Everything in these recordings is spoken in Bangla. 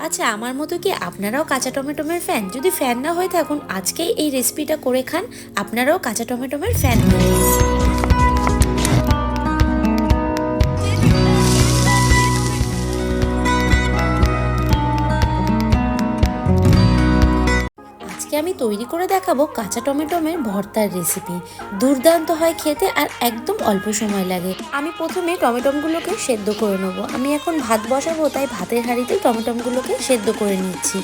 আচ্ছা আমার মতো কি আপনারাও কাঁচা টমেটোমের ফ্যান যদি ফ্যান না হয়ে থাকুন আজকেই এই রেসিপিটা করে খান, আপনারাও কাঁচা টমেটোমের ফ্যান হয়ে আজকে আমি তৈরি করে দেখাবো কাঁচা টমেটোমের ভর্তার রেসিপি দুর্দান্ত হয় খেতে আর একদম অল্প সময় লাগে। আমি প্রথমে টমেটোমগুলোকে সেদ্ধ করে নেব। আমি এখন ভাত বসাবো, তাই ভাতের হাঁড়িতে টমেটোমগুলোকে সেদ্ধ করে নিচ্ছি।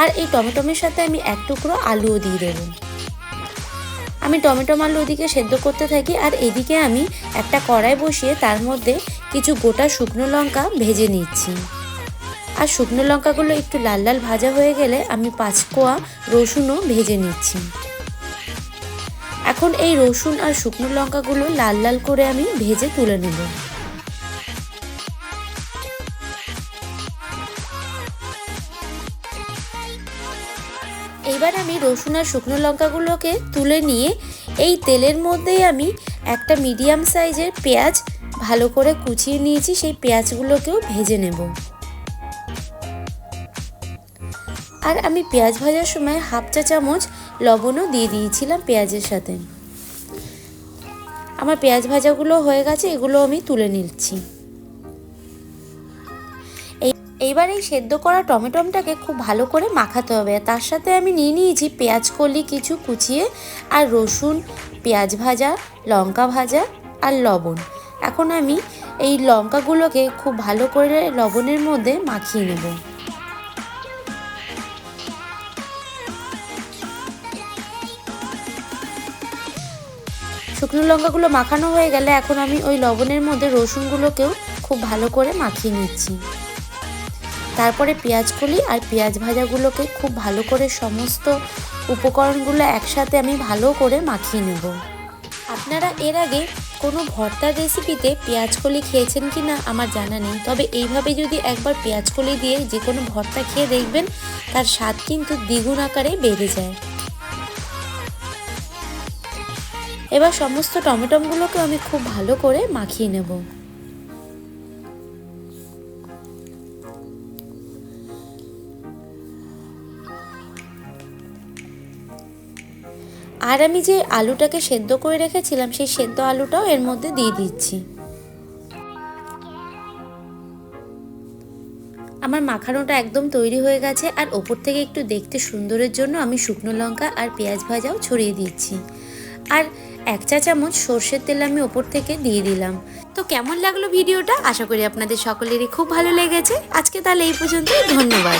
আর এই টমেটোমের সাথে আমি এক টুকরো আলুও দিয়ে দেবো। আমি টমেটো আলু ওদিকে সেদ্ধ করতে থাকি আর এদিকে আমি একটা কড়াই বসিয়ে তার মধ্যে কিছু গোটা শুকনো লঙ্কা ভেজে নিচ্ছি। আর শুকনো লঙ্কাগুলো একটু লাল লাল ভাজা হয়ে গেলে আমি পাঁচ কোয়া রসুনও ভেজে নিচ্ছি। এখন এই রসুন আর শুকনো লঙ্কাগুলো লাল লাল করে আমি ভেজে তুলে নেব। এইবার আমি রসুন আর শুকনো লঙ্কাগুলোকে তুলে নিয়ে এই তেলের মধ্যেই আমি একটা মিডিয়াম সাইজের পেঁয়াজ ভালো করে কুচিয়ে নিয়েছি, সেই পেঁয়াজগুলোকেও ভেজে নেব। আর আমি পেঁয়াজ ভাজার সময় হাফ চা চামচ লবণও দিয়ে দিয়েছিলাম পেঁয়াজের সাথে। আমার পেঁয়াজ ভাজাগুলো হয়ে গেছে, এগুলো আমি তুলে নিচ্ছি। এই, এইবার এই সেদ্ধ করা টমেটোমটাকে খুব ভালো করে মাখাতে হবে। তার সাথে আমি নিয়ে নিয়েছি পেঁয়াজ কলি, কিছু কুচিয়ে আর রসুন, পেঁয়াজ ভাজা, লঙ্কা ভাজা আর লবণ। এখন আমি এই লঙ্কাগুলোকে খুব ভালো করে লবণের মধ্যে মাখিয়ে নেব। শুকনো লঙ্কাগুলো মাখানো হয়ে গেলে এখন আমি ওই লবণের মধ্যে রসুনগুলোকেও খুব ভালো করে মাখিয়ে নিচ্ছি। তারপরে পেঁয়াজ কলি আর পেঁয়াজ ভাজাগুলোকে খুব ভালো করে সমস্ত উপকরণগুলো একসাথে আমি ভালো করে মাখিয়ে নেব। আপনারা এর আগে কোনো ভর্তার রেসিপিতে পেঁয়াজ কলি খেয়েছেন কি না আমার জানা নেই, তবে এইভাবে যদি একবার পেঁয়াজ কলি দিয়ে যে কোনো ভর্তা খেয়ে দেখবেন তার স্বাদ কিন্তু দ্বিগুণ আকারে বেড়ে যায়। এবার সমস্ত টমেটোমগুলোকে আমি খুব ভালো করে মাখিয়ে নেব। আর আমি যে আলুটাকে সেদ্ধ করে রেখেছিলাম, সেই সেদ্ধ আলুটাও এর মধ্যে দিয়ে দিচ্ছি। আমার মাখানোটা একদম তৈরি হয়ে গেছে, আর ওপর থেকে একটু দেখতে সুন্দরের জন্য আমি শুকনো লঙ্কা আর পেঁয়াজ ভাজাও ছড়িয়ে দিচ্ছি। আর এক চা চামচ সর্ষের তেল আমি ওপর থেকে দিয়ে দিলাম। তো কেমন লাগল ভিডিওটা? আশা করি আপনাদের সকলেরই খুব ভালো লেগেছে। আজকে তাহলে এই পর্যন্তই। ধন্যবাদ।